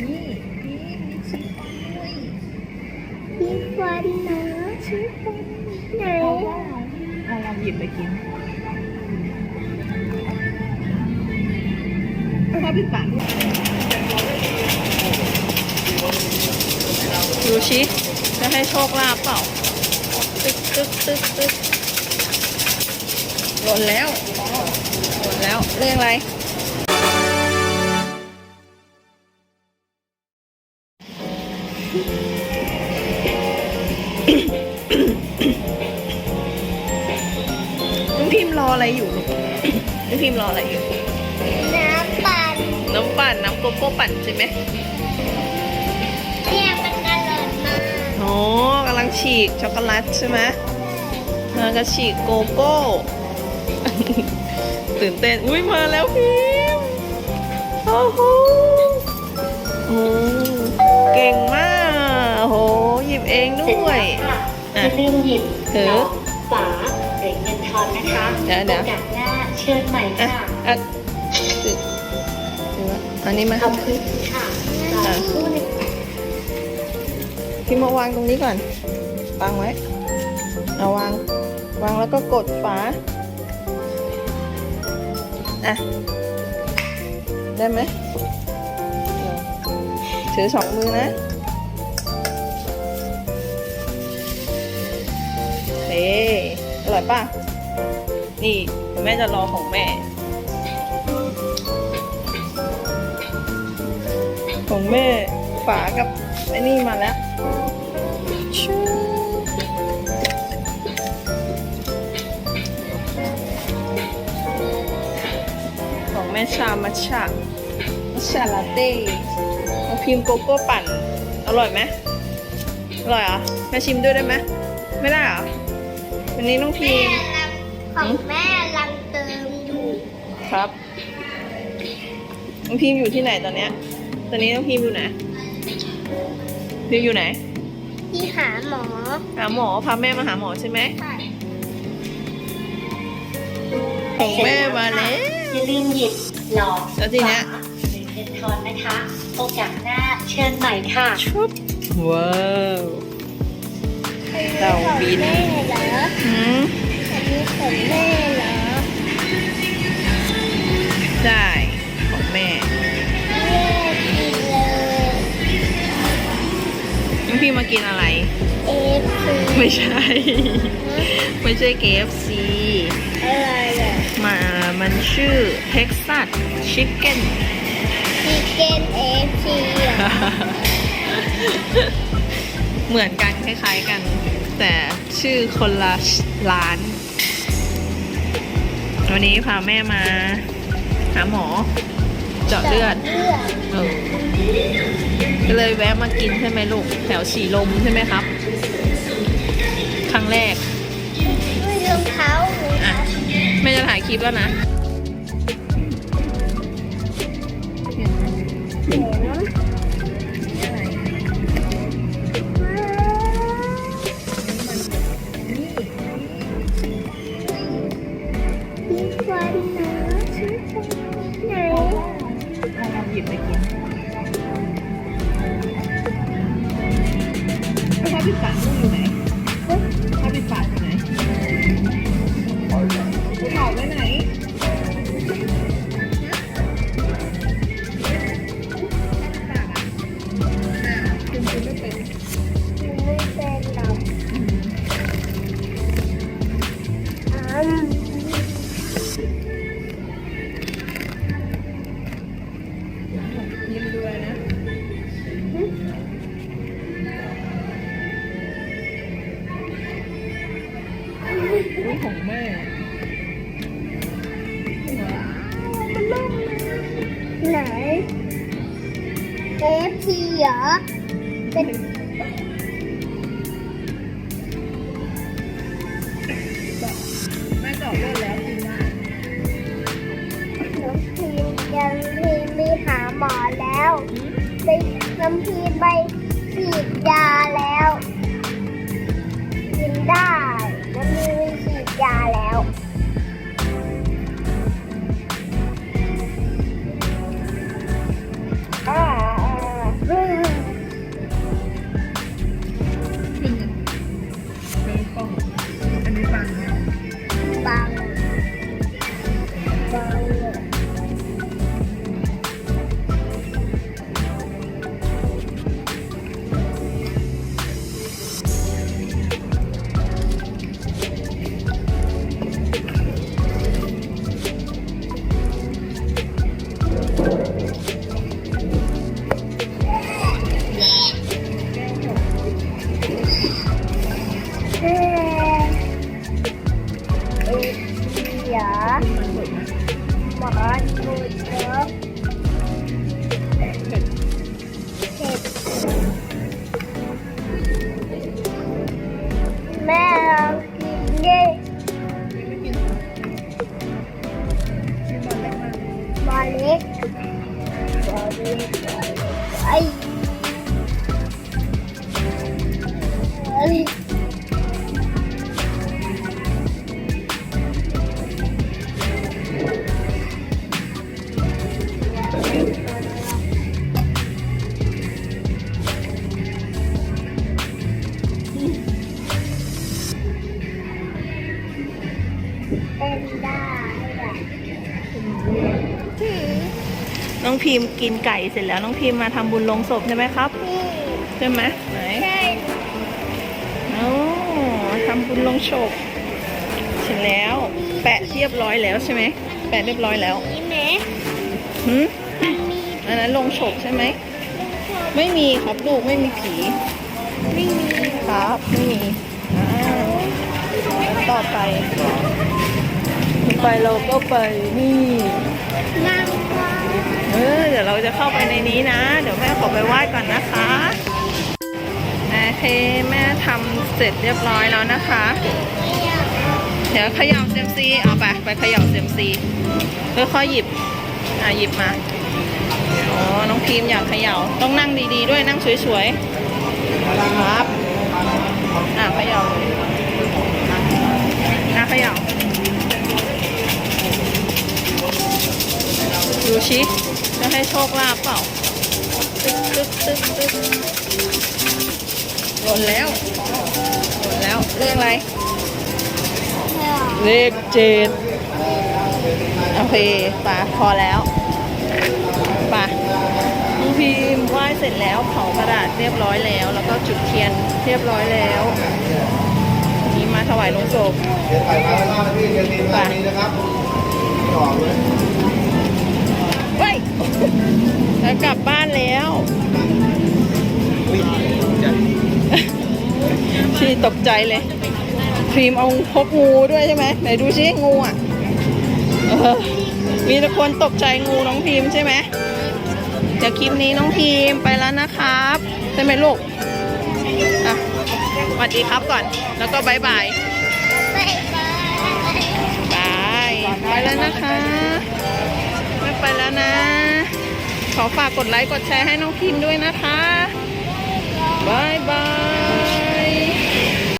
นี่นี่มีชีสด้วยมีฟันนะชิฟฟันไหนเอาลองหยิบไปกินชอบพี่ปันดูชิจะให้โชคลาภเปล่า ตึ๊กตึ๊กตึ๊กตึ๊กหล่นแล้วหล่นแล้วเรื่องอะไร น้องพิมพ์รออะไรอยู่ลูกน้องพิมพ์รออะไรอยู่ น้ำปั่นน้ำปั่นน้ำโกโก้ปั่นใช่ไหมเนี่ยมันกระโดดมาโอ้กำลังฉีกช็อกโกแลตใช่ไหมแล้วก็ฉีกโกโก้ ตื่นเต้น อุ้ยมาแล้วพิมพ์โอ้โหโอ้เก่งมากโอ้โหหยิ บเองด้วยอย่าลืมหยิบถือหลอดฝาหรือเงินทอนนะคะเดี๋ยวเดี๋ยวโอกาสหน้าเชิญใหม่อะค่ะอะถือถือว่าอันนี้มาขอบคุณค่ะรอสักครู่หนึงพิมพ์มาวางตรงนี้ก่อน วางไว้ เอาวาง วางแล้วก็กดฝา อะ ได้ไหม ถือสองมือนะ อร่อยป่ะ นี่แม่จะรอของแม่ ของแม่ฝากับไอ้นี่มาแล้วชูของแม่ชามัชชามัชชาลาเต้เอาพิมพ์โกโก้ปั่น อร่อยไหมอร่อยเหรอแม่ชิมด้วยได้ไหมไม่ได้เหรอ วันนี้น้องพิแม่มพ์รังของแม่รังเติมอยู่ครับ น้องพิมพ์อยู่ที่ไหนตอนเนี้ย ตอนนี้น้องพิมพ์อยู่ไหนพิมพ์อยู่ไหน ที่หาหมอหาหมอพาแม่มาหาหมอใช่ไหมใช่ของแม่มาแล้วอย่าลืมหยิบหลอดแล้วทีเนี้ยฝาหรือเงินทอนนะคะ โอกาสหน้าเชิญใหม่ค่ะชุบว้าว เต่าบินแม่เหรอหืมอันนี้ของแม่เหรอได้ของแม่แม่กินเลยน้องพี่มากินอะไร เอฟซีไม่ใช่ ไม่ใช่ KFC อะไรอะมามันชื่อ Texas Chicken ชิคเก้นเอฟซีอะ เหมือนกันคล้ายๆกัน แต่ชื่อคนละร้าน วันนี้พาแม่มา หาหมอ เจาะเลือดเลือดเออก็เลยแวะมากินใช่ไหมลูก แถวสีลมใช่ไหมครับ ครั้งแรกไม่รองเท้าเลยอะแม่จะถ่ายคลิปแล้วนะ ชอบพี่ปันลูกอยู่ไหนชอบพี่ปันอยู่ไหนไปถอดไว้ไหนปากอะอ่าคุณคุณไม่เป็น ลูกของแม่ไหนเอฟซีเหรอเป็นแม่จอดรถแล้วกินได้น้องพีมยังพีมไปหาหมอแล้วไปน้องพีมไป Yeah. Makan องพิมพ์กินไก่เสร็จแล้วน้องพิมพ์มาทำบุญลงศพใช่ไหมครับนี่ใช่ไหมไหนใช่โอ้ทำบุญลงศพเสร็จแล้ว แปะเรียบร้อยแล้วใช่ไหมแปะเรียบร้อยแล้วนี่ไหมหืมมันมีอันนั้นลงศพใช่ไหมไม่มีครับลูกไม่มีผีไม่มีครับไม่มีอ่าต่อไปต่อไปเราก็ไปนี่นางฟ้า เออเดี๋ยวเราจะเข้าไปในนี้นะ เดี๋ยวแม่ขอไปไหว้ก่อนนะคะโอเคแม่ทำเสร็จเรียบร้อยแล้วนะคะ เดี๋ยวเขย่าเซมซีเอาไปไปเขย่าเซมซีค่อยๆหยิบอะหยิบมาอ๋อน้องพิมอยากเขย่าต้องนั่งดีๆด้วยนั่งสวยๆครับอะเขย่าอะเขย่า ดูชิจะให้โชคลาภเปล่า ตึ๊กตึ๊กตึ๊กตึ๊กหล่นแล้วหล่นแล้วเลขอะไร เลขเจ็ดโอเคป่ะพอแล้วป่ะน้องพิมพ์ไหว้เสร็จแล้วเผากระดาษเรียบร้อยแล้ว แล้วก็จุดเทียนเรียบร้อยแล้วทีนี้มาถวายลงศพเดี๋ยวใส่มาแล้วนะ แล้วกลับบ้านแล้วพี่ตกใจเลยพิมพ์เอาพกงูด้วยใช่ไหมไหนดูซิงูอะเออมีแต่คนตกใจงูน้องพิมพ์ใช่ไหมเดี๋ยวคลิปนี้น้องพิมพ์ไปแล้วนะครับใช่ไหมลูกอะสวัสดีครับก่อน แล้วก็บายบายบ๊ายบายบายไปแล้วนะคะ ไม่ไปแล้วนะ ขอฝากกดไลค์กดแชร์ให้น้องพิมด้วยนะคะบายบาย